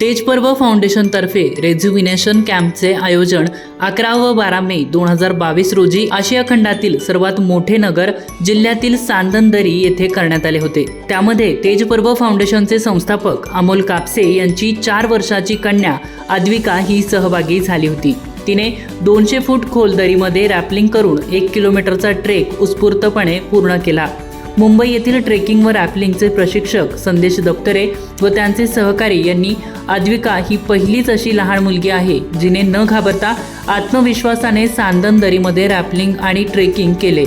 तेजपर्व फाउंडेशनतर्फे रेझ्युमिनेशन कॅम्पचे आयोजन अकरा व बारा मे दोन हजार बावीस रोजी आशिया खंडातील सर्वात मोठे नगर जिल्ह्यातील सांदनदरी येथे करण्यात आले होते. त्यामध्ये तेजपर्व फाउंडेशनचे संस्थापक अमोल कापसे यांची चार वर्षाची कन्या आद्विका ही सहभागी झाली होती. तिने दोनशे फूट खोल दरीमध्ये रॅपलिंग करून एक किलोमीटरचा ट्रेक उत्स्फूर्तपणे पूर्ण केला. मुंबई येथील ट्रेकिंग व रॅपलिंगचे प्रशिक्षक संदेश दप्तरे व त्यांचे सहकारी यांनी आद्विका ही पहिलीच अशी लहान मुलगी आहे जिने न घाबरता आत्मविश्वासाने सांदन दरीमध्ये रॅपलिंग आणि ट्रेकिंग केले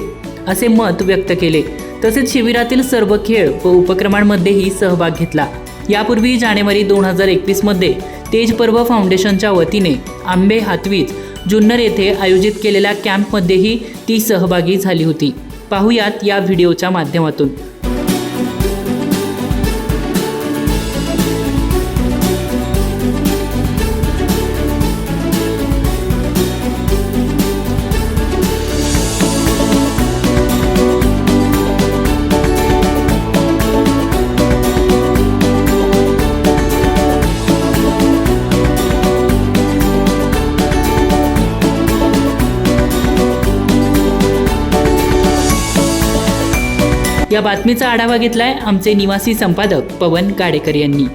असे मत व्यक्त केले. तसेच शिबिरातील सर्व खेळ व उपक्रमांमध्येही सहभाग घेतला. यापूर्वी जानेवारी दोन हजार एकवीसमध्ये तेजपर्व फाउंडेशनच्या वतीने आंबे हातवीज जुन्नर येथे आयोजित केलेल्या कॅम्पमध्येही ती सहभागी झाली होती. पाहूयात या व्हिडिओच्या माध्यमातून. या बातमीचा आढावा घेतलाय आमचे निवासी संपादक पवन गाडेकर यांनी.